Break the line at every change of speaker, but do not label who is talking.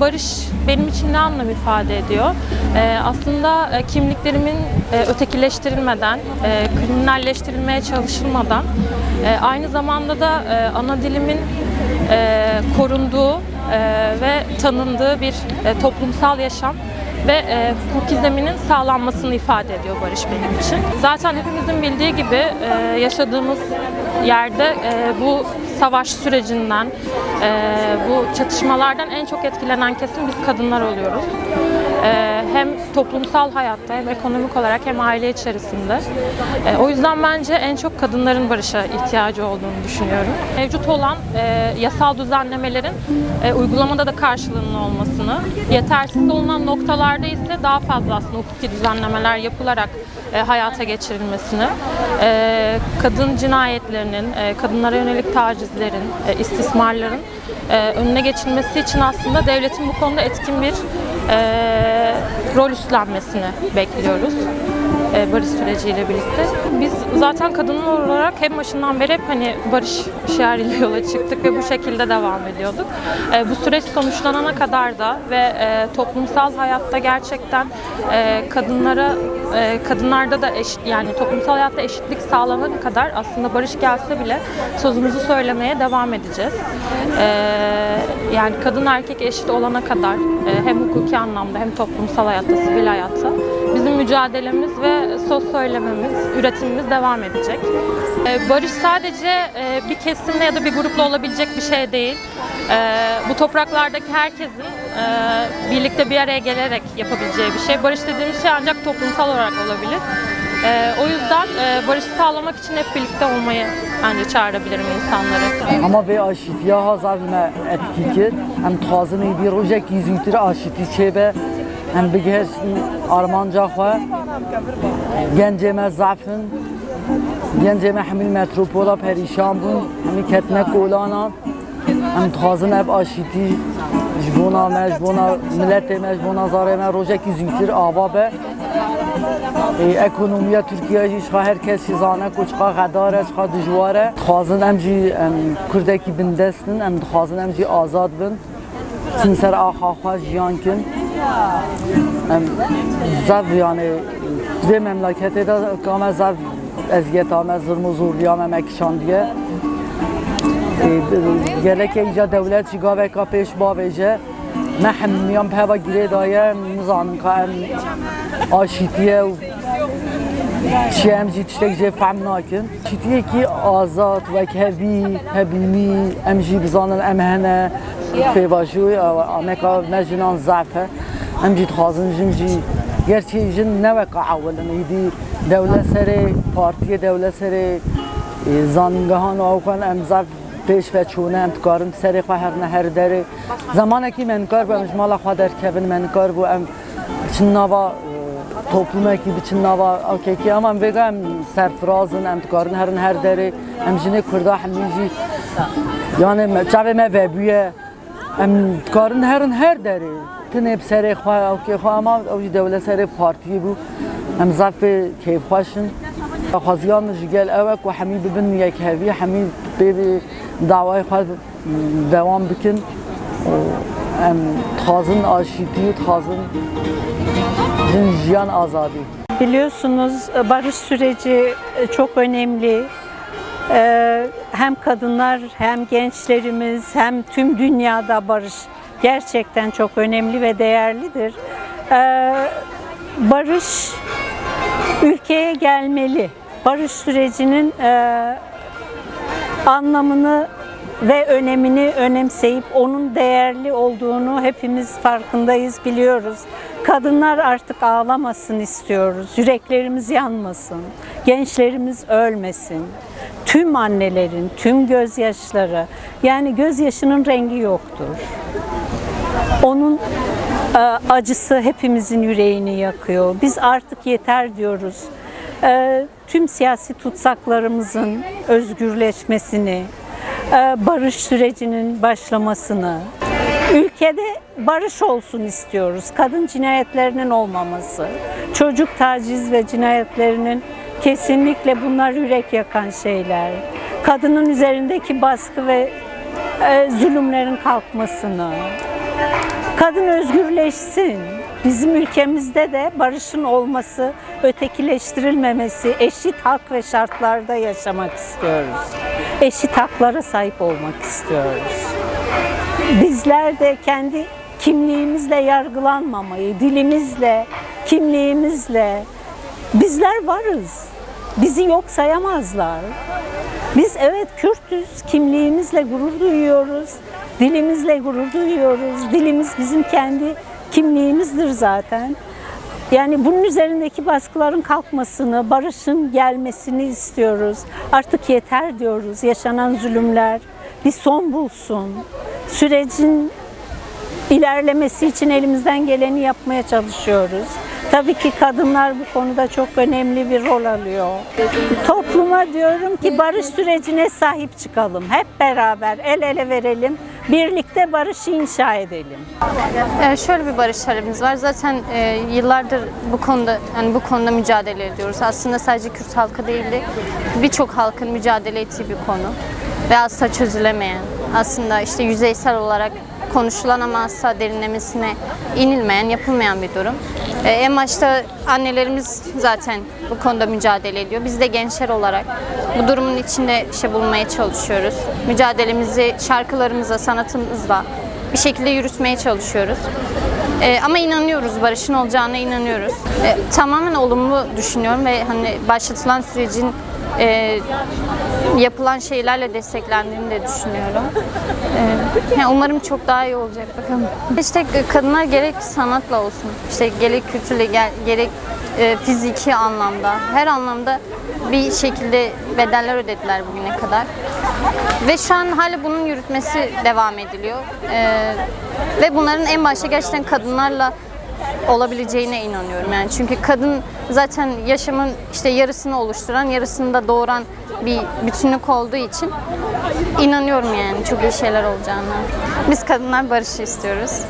barış benim için ne anlam ifade ediyor? Ee, aslında e, kimliklerimin e, ötekileştirilmeden, e, kriminalleştirilmeye çalışılmadan, e, aynı zamanda da e, ana dilimin e, korunduğu e, ve tanındığı bir e, toplumsal yaşam ve e, hukuki zeminin sağlanmasını ifade ediyor barış benim için. Zaten hepimizin bildiği gibi e, yaşadığımız yerde e, bu savaş sürecinden, e, bu çatışmalardan en çok etkilenen kesim biz kadınlar oluyoruz. E, hem toplumsal hayatta hem ekonomik olarak hem aile içerisinde. E, o yüzden bence en çok kadınların barışa ihtiyacı olduğunu düşünüyorum. Mevcut olan e, yasal düzenlemelerin e, uygulamada da karşılığının olmasını, yetersiz olunan noktalarda ise daha fazla aslında hukuki düzenlemeler yapılarak e, hayata geçirilmesini, e, kadın cinayetlerinin, e, kadınlara yönelik tacizlerin, e, istismarların e, önüne geçilmesi için aslında devletin bu konuda etkin bir rol üstlenmesini bekliyoruz barış süreciyle birlikte. Biz zaten kadınlar olarak hem başından beri hep hani barış şiarıyla yola çıktık ve bu şekilde devam ediyorduk. E, bu süreç sonuçlanana kadar da ve e, toplumsal hayatta gerçekten e, kadınlara e, kadınlarda da eşit yani toplumsal hayatta eşitlik sağlanana kadar aslında barış gelse bile sözümüzü söylemeye devam edeceğiz. E, yani kadın erkek eşit olana kadar e, hem hukuki anlamda hem toplumsal hayatta, sivil hayatta bizim mücadelemiz ve söz söylememiz, üretimimiz devam edecek. Ee, barış sadece e, bir kesimle ya da bir grupla olabilecek bir şey değil. Ee, bu topraklardaki herkesin e, birlikte bir araya gelerek yapabileceği bir şey. Barış dediğimiz şey ancak toplumsal olarak olabilir. Ee, o yüzden e, barışı sağlamak için hep birlikte olmayı bence çağırabilirim insanları.
Ama bir aşit ya hazar ne etkiki hem tazını ideolojik yüzüktür aşiti çebe hem bir gersin Armanca ve Genceme zafın, genceme hemil metropola perişan bun, hemi ketme kolana, hem tazın hep aşiti, jbona me, jbona millete me, jbona zare me, rojek yüzüktür ava be. ekonomiya Türkiye jî çiqa herkes jî zane ku çiqa xedar e, çiqa dijwar e. Dixwazin em jî bindestin, em dixwazin em jî azad bin. Çin ser axa xwe jiyan. Em zav yani جیان کن ام زب یعنی دوی مملکت دا کام زب eziyet ama zulm و زورلیا مکشان دیگه گلک اینجا دولت چیگا بکا پیش با بجه من همیان پا گیره دایه نزانم که ام آشیتیه و چی ام جی تشتک جه فهم ناکن چیتیه کی آزاد و کبی هبیمی ام جی بزانن ام هنه پیواشوی امریکا مجنان ضعفه ام جی تخازن جم جی Gerçi jin neveka awelin îdî dewlet serê partiyê dewlet serê zanîngehan û awkan em zav pêş ve çûne em dikarin serê xwe herine her derê zamanekî me nikar bû em ji mala xwe derkevin me nikar bû em çin ama em em serfirazin em dikarin herin her derê em jinê kurda hemî yani çavê me vebûye em dikarin herin her derê serê xwe okey xwe ama ew jî dewlet serê partiyê bû em zafê keyfxweşin xwaziyan ji gel ew e ku hemî bibin yekhevî hemî bê dawayê xwe devam bikin. Em dixwazin aşîtî dixwazin jin jiyan azadî.
Biliyorsunuz barış süreci e, çok önemli. Ee, Hem kadınlar hem gençlerimiz hem tüm dünyada barış gerçekten çok önemli ve değerlidir. Ee, Barış ülkeye gelmeli. Barış sürecinin e, anlamını ve önemini önemseyip onun değerli olduğunu hepimiz farkındayız, biliyoruz. Kadınlar artık ağlamasın istiyoruz. Yüreklerimiz yanmasın. Gençlerimiz ölmesin. Tüm annelerin, tüm gözyaşları, yani gözyaşının rengi yoktur. Onun e, acısı hepimizin yüreğini yakıyor. Biz artık yeter diyoruz. E, Tüm siyasi tutsaklarımızın özgürleşmesini, e, barış sürecinin başlamasını, ülkede barış olsun istiyoruz. Kadın cinayetlerinin olmaması, çocuk taciz ve cinayetlerinin kesinlikle bunlar yürek yakan şeyler. Kadının üzerindeki baskı ve zulümlerin kalkmasını, Kadın özgürleşsin. Bizim ülkemizde de barışın olması, ötekileştirilmemesi, eşit hak ve şartlarda yaşamak istiyoruz. Eşit haklara sahip olmak istiyoruz. Bizler de kendi kimliğimizle yargılanmamayı, dilimizle, kimliğimizle bizler varız. Bizi yok sayamazlar. Biz evet Kürtüz, kimliğimizle gurur duyuyoruz, dilimizle gurur duyuyoruz. Dilimiz bizim kendi kimliğimizdir zaten. Yani bunun üzerindeki baskıların kalkmasını, barışın gelmesini istiyoruz. Artık yeter diyoruz. Yaşanan zulümler bir son bulsun. Sürecin ilerlemesi için elimizden geleni yapmaya çalışıyoruz. Tabii ki kadınlar bu konuda çok önemli bir rol alıyor. Topluma diyorum ki barış sürecine sahip çıkalım. Hep beraber el ele verelim. Birlikte barışı inşa edelim.
Ee, şöyle bir barış talebimiz var. Zaten e, yıllardır bu konuda yani bu konuda mücadele ediyoruz. Aslında sadece Kürt halkı değildi. Birçok halkın mücadele ettiği bir konu ve asla çözülemeyen, aslında işte yüzeysel olarak konuşulan ama asla derinlemesine inilmeyen, yapılmayan bir durum. Ee, en başta annelerimiz zaten bu konuda mücadele ediyor. Biz de gençler olarak bu durumun içinde işe bulmaya çalışıyoruz. Mücadelemizi şarkılarımızla, sanatımızla bir şekilde yürütmeye çalışıyoruz. Ee, ama inanıyoruz, barışın olacağına inanıyoruz. Ee, tamamen olumlu düşünüyorum ve hani başlatılan sürecin e, yapılan şeylerle desteklendiğini de düşünüyorum. Ee, yani umarım çok daha iyi olacak bakalım. İşte kadınlar gerek sanatla olsun, işte gerek kültürle, gerek e, fiziki anlamda, her anlamda bir şekilde bedeller ödediler bugüne kadar. Ve şu an hala bunun yürütmesi devam ediliyor. Ee, ve bunların en başta gerçekten kadınlarla olabileceğine inanıyorum. Yani çünkü kadın zaten yaşamın işte yarısını oluşturan, yarısını da doğuran bir bütünlük olduğu için inanıyorum yani çok iyi şeyler olacağına. Biz kadınlar barışı istiyoruz.